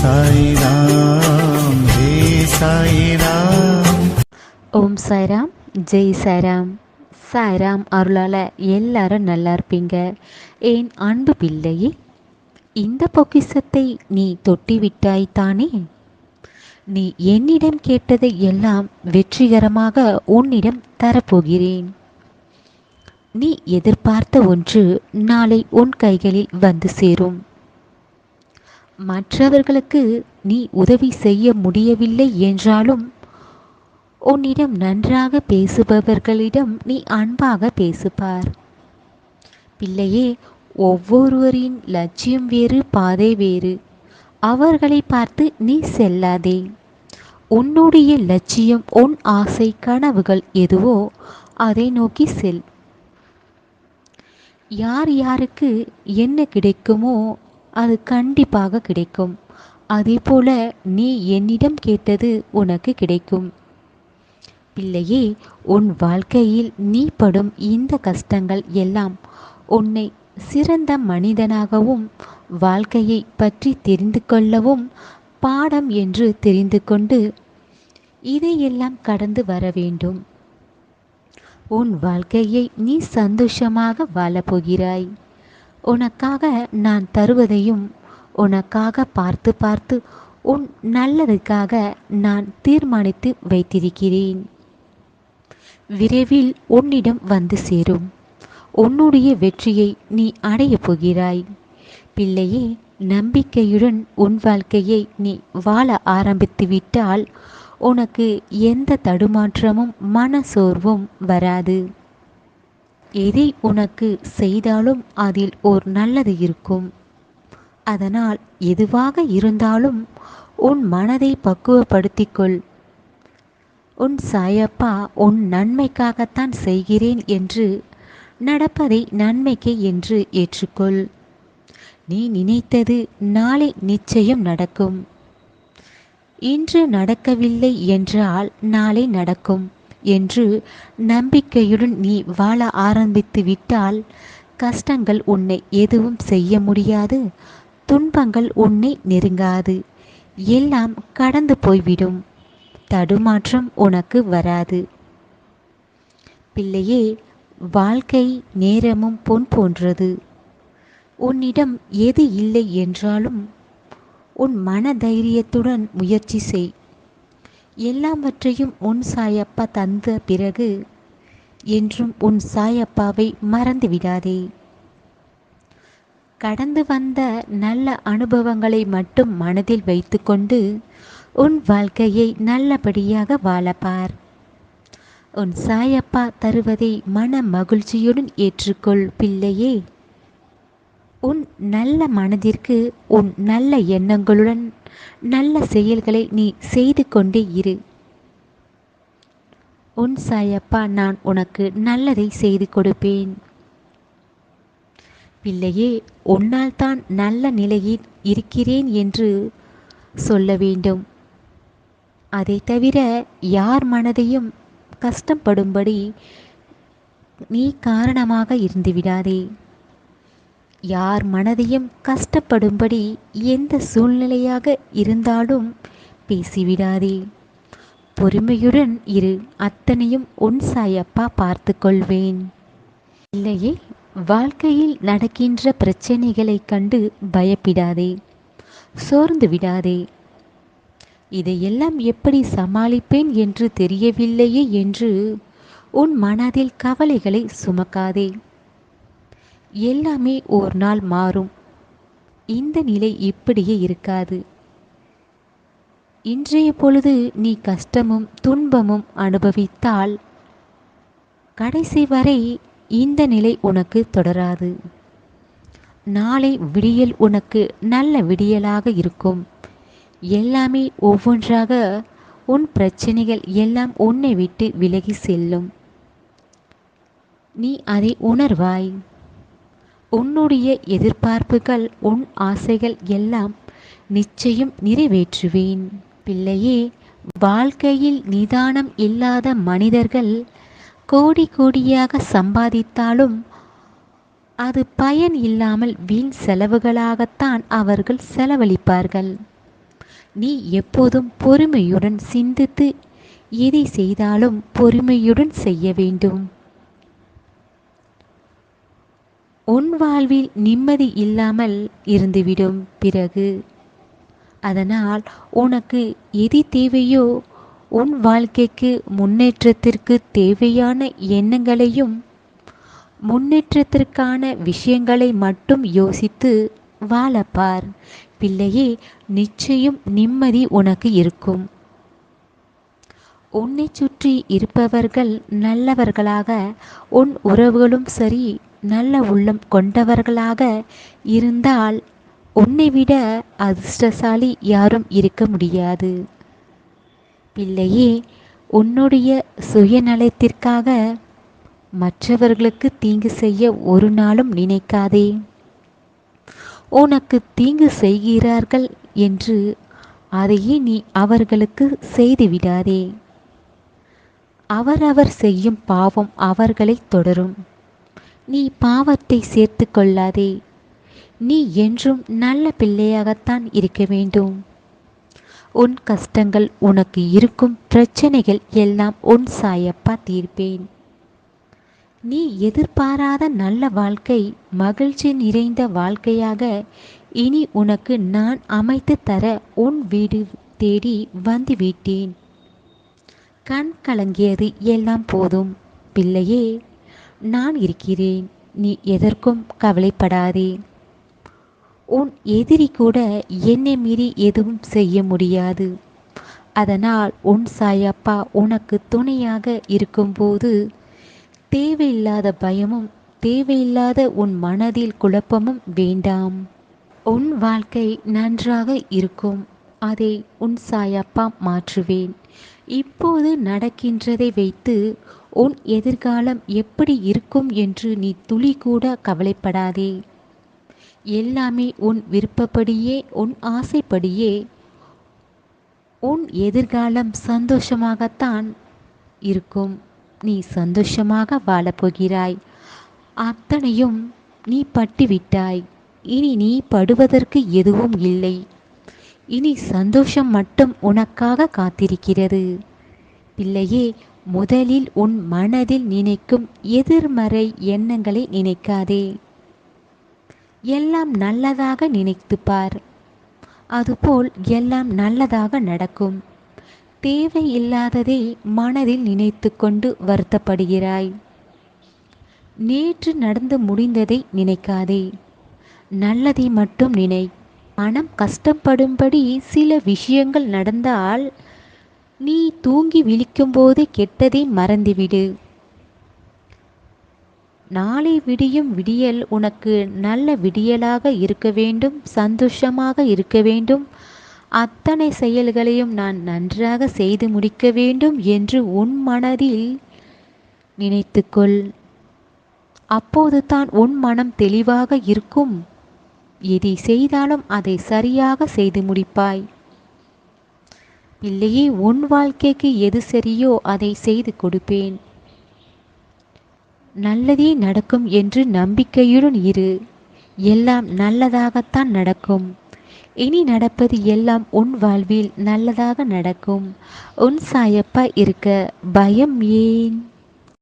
சாய்ராம் சாய்ராம் ஓம் சாய்ராம் ஜெய் சாய்ராம். சாய்ராம் அருளால் எல்லாரும் நல்லா இருப்பீங்க. என் அன்பு பிள்ளையே இந்த பொக்கிசத்தை நீ தொட்டி விட்டாய் தானே? நீ என்னிடம் கேட்டதை எல்லாம் வெற்றிகரமாக உன்னிடம் தரப்போகிறேன். நீ எதிர்பார்த்த ஒன்று நாளை உன் கைகளில் வந்து சேரும். மற்றவர்களுக்கு நீ உதவி செய்ய முடியவில்லை என்றாலும் உன்னிடம் நன்றாக பேசுபவர்களிடம் நீ அன்பாக பேசுப்பார். பிள்ளையே ஒவ்வொருவரின் லட்சியம் வேறு பாதை வேறு. அவர்களை பார்த்து நீ செல்லாதே. உன்னுடைய லட்சியம் உன் ஆசை கனவுகள் எதுவோ அதை நோக்கி செல். யார் யாருக்கு என்ன கிடைக்குமோ அது கண்டிப்பாக கிடைக்கும். அதே போல நீ என்னிடம் கேட்டது உனக்கு கிடைக்கும். பிள்ளையே உன் வாழ்க்கையில் நீ படும் இந்த கஷ்டங்கள் எல்லாம் உன்னை சிறந்த மனிதனாகவும் வாழ்க்கையை பற்றி தெரிந்து கொள்ளவும் பாடம் என்று தெரிந்து கொண்டு இதையெல்லாம் கடந்து வர வேண்டும். உன் வாழ்க்கையை நீ சந்தோஷமாக வாழப்போகிறாய் உனக்காக நான் தருவதையும் உனக்காக பார்த்து பார்த்து உன் நல்லதுக்காக நான் தீர்மானித்து வைத்திருக்கிறேன். விரைவில் உன்னிடம் வந்து சேரும். உன்னுடைய வெற்றியை நீ அடையப் போகிறாய். பிள்ளையே நம்பிக்கையுடன் உன் வாழ்க்கையை நீ வாழ ஆரம்பித்து விட்டால் உனக்கு எந்த தடுமாற்றமும் மனசோர்வும் வராது. எதை உனக்கு செய்தாலும் அதில் ஒரு நல்லது இருக்கும். அதனால் எதுவாக இருந்தாலும் உன் மனதை பக்குவப்படுத்திக்கொள். உன் சாயப்பா உன் நன்மைக்காகத்தான் செய்கிறேன் என்று நடப்பதை நன்மைக்கு என்று ஏற்றுக்கொள். நீ நினைத்தது நாளை நிச்சயம் நடக்கும். இன்று நடக்கவில்லை என்றால் நாளை நடக்கும். என்று நம்பிக்கையுடன் நீ வாழ ஆரம்பித்து விட்டால் கஷ்டங்கள் உன்னை எதுவும் செய்ய முடியாது துன்பங்கள் உன்னை நெருங்காது எல்லாம் கடந்து போய்விடும். தடுமாற்றம் உனக்கு வராது. பிள்ளையே வாழ்க்கை நேரமும் பொன் போன்றது. உன்னிடம் எது இல்லை என்றாலும் உன் மன தைரியத்துடன் முயற்சி செய். எல்லாவற்றையும் உன் சாயப்பா தந்த பிறகு என்றும் உன் சாயப்பாவை மறந்து விடாதே. கடந்து வந்த நல்ல அனுபவங்களை மட்டும் மனதில் வைத்துக்கொண்டு உன் வாழ்க்கையை நல்லபடியாக வாழப்பார். உன் சாயப்பா தருவதை மன மகிழ்ச்சியுடன் ஏற்றுக்கொள் பிள்ளையே. உன் நல்ல மனதிற்கு உன் நல்ல எண்ணங்களுடன் நல்ல செயல்களை நீ செய்து கொண்டே இரு. உன் சாயப்பா நான் உனக்கு நல்லதை செய்து கொடுப்பேன். பிள்ளையே உன்னால் தான் நல்ல நிலையில் இருக்கிறேன் என்று சொல்ல வேண்டும். அதை தவிர யார் மனதையும் கஷ்டப்படும்படி நீ காரணமாக இருந்துவிடாதே யார் மனதையும் கஷ்டப்படும்படி எந்த சூழ்நிலையாக இருந்தாலும் பேசிவிடாதே. பொறுமையுடன் இரு அத்தனையும் உன் சாயப்பா பார்த்து கொள்வேன் இல்லையே வாழ்க்கையில் நடக்கின்ற பிரச்சனைகளைக் கண்டு பயப்பிடாதே சோர்ந்து விடாதே. இதையெல்லாம் எப்படி சமாளிப்பேன் என்று தெரியவில்லையே என்று உன் மனதில் கவலைகளை சுமக்காதே. எல்லாமே ஒரு நாள் மாறும். இந்த நிலை இப்படியே இருக்காது. இன்றைய பொழுது நீ கஷ்டமும் துன்பமும் அனுபவித்தால் கடைசி வரை இந்த நிலை உனக்கு தொடராது. நாளை விடியல் உனக்கு நல்ல விடியலாக இருக்கும். எல்லாமே ஒவ்வொன்றாக உன் பிரச்சனைகள் எல்லாம் உன்னை விட்டு விலகி செல்லும். நீ அதை உணர்வாய். உன்னுடைய எதிர்பார்ப்புகள் உன் ஆசைகள் எல்லாம் நிச்சயம் நிறைவேற்றுவேன். பிள்ளையே வாழ்க்கையில் நிதானம் இல்லாத மனிதர்கள் கோடி கோடியாக சம்பாதித்தாலும் அது பயன் இல்லாமல் வீண் செலவுகளாகத்தான் அவர்கள் செலவழிப்பார்கள். நீ எப்போதும் பொறுமையுடன் சிந்தித்து எதை செய்தாலும் பொறுமையுடன் செய்ய வேண்டும். உன் வாழ்வில் நிம்மதி இல்லாமல் இருந்துவிடும் பிறகு. அதனால் உனக்கு எது தேவையோ உன் வாழ்க்கைக்கு முன்னேற்றத்திற்கு தேவையான எண்ணங்களையும் முன்னேற்றத்திற்கான விஷயங்களை மட்டும் யோசித்து வாழப்பார். பிள்ளையே நிச்சயம் நிம்மதி உனக்கு இருக்கும். உன்னை சுற்றி இருப்பவர்கள் நல்லவர்களாக உன் உறவுகளும் சரி நல்ல உள்ளம் கொண்டவர்களாக இருந்தால் உன்னை விட அதிர்ஷ்டசாலி யாரும் இருக்க முடியாது. பிள்ளையே உன்னுடைய சுயநலத்திற்காக மற்றவர்களுக்கு தீங்கு செய்ய ஒரு நாளும் நினைக்காதே. உனக்கு தீங்கு செய்கிறார்கள் என்று அதையே நீ அவர்களுக்கு செய்துவிடாதே அவரவர் செய்யும் பாவம் அவர்களை தொடரும். நீ பாவத்தை சேர்த்து கொள்ளாதே. நீ என்றும் நல்ல பிள்ளையாகத்தான் இருக்க வேண்டும். உன் கஷ்டங்கள் உனக்கு இருக்கும் பிரச்சனைகள் எல்லாம் உன் சாயப்பா தீர்ப்பேன். நீ எதிர்பாராத நல்ல வாழ்க்கை மகிழ்ச்சி நிறைந்த வாழ்க்கையாக இனி உனக்கு நான் அமைத்து தர உன் வீடு தேடி வந்துவிட்டேன். கண் கலங்கியது எல்லாம் போதும். பிள்ளையே நான் இருக்கிறேன். நீ எதற்கும் கவலைப்படாதே. உன் எதிரி கூட என்னை மீறி எதுவும் செய்ய முடியாது. அதனால் உன் சாயப்பா உனக்கு துணையாக இருக்கும்போது தேவையில்லாத பயமும் தேவையில்லாத உன் மனதில் குழப்பமும் வேண்டாம். உன் வாழ்க்கை நன்றாக இருக்கும். அதை உன் சாயப்பா மாற்றுவேன். இப்போது நடக்கின்றதை வைத்து உன் எதிர்காலம் எப்படி இருக்கும் என்று நீ துளி கூட கவலைப்படாதே. எல்லாமே உன் விருப்பப்படியே உன் ஆசைப்படியே. உன் எதிர்காலம் சந்தோஷமாகத்தான் இருக்கும். நீ சந்தோஷமாக வாழப்போகிறாய். அத்தனையும் நீ பட்டுவிட்டாய். இனி நீ படுவதற்கு எதுவும் இல்லை. இனி சந்தோஷம் மட்டும் உனக்காக காத்திருக்கிறது. பிள்ளையே முதலில் உன் மனதில் நினைக்கும் எதிர்மறை எண்ணங்களை நினைக்காதே. எல்லாம் நல்லதாக நினைத்து பார் அதுபோல் எல்லாம் நல்லதாக நடக்கும். தேவையில்லாததை மனதில் நினைத்து கொண்டு வருத்தப்படுகிறாய். நேற்று நடந்து முடிந்ததை நினைக்காதே. நல்லதை மட்டும் நினை. மனம் கஷ்டப்படும்படி சில விஷயங்கள் நடந்தால் நீ தூங்கி விழிக்கும்போது கெட்டதை மறந்துவிடு. நாளை விடியும் விடியல் உனக்கு நல்ல விடியலாக இருக்க வேண்டும் சந்தோஷமாக இருக்க வேண்டும். அத்தனை செயல்களையும் நான் நன்றாக செய்து முடிக்க வேண்டும் என்று உன் மனதில் நினைத்துக்கொள். அப்போது தான் உன் மனம் தெளிவாக இருக்கும். எதை செய்தாலும் அதை சரியாக செய்து முடிப்பாய். பிள்ளையே உன் வாழ்க்கைக்கு எது சரியோ அதை செய்து கொடுப்பேன். நல்லதே நடக்கும் என்று நம்பிக்கையுடன் இரு. எல்லாம் நல்லதாகத்தான் நடக்கும். இனி நடப்பது எல்லாம் உன் வாழ்வில் நல்லதாக நடக்கும். உன் சாயப்பா இருக்க பயம் ஏன்?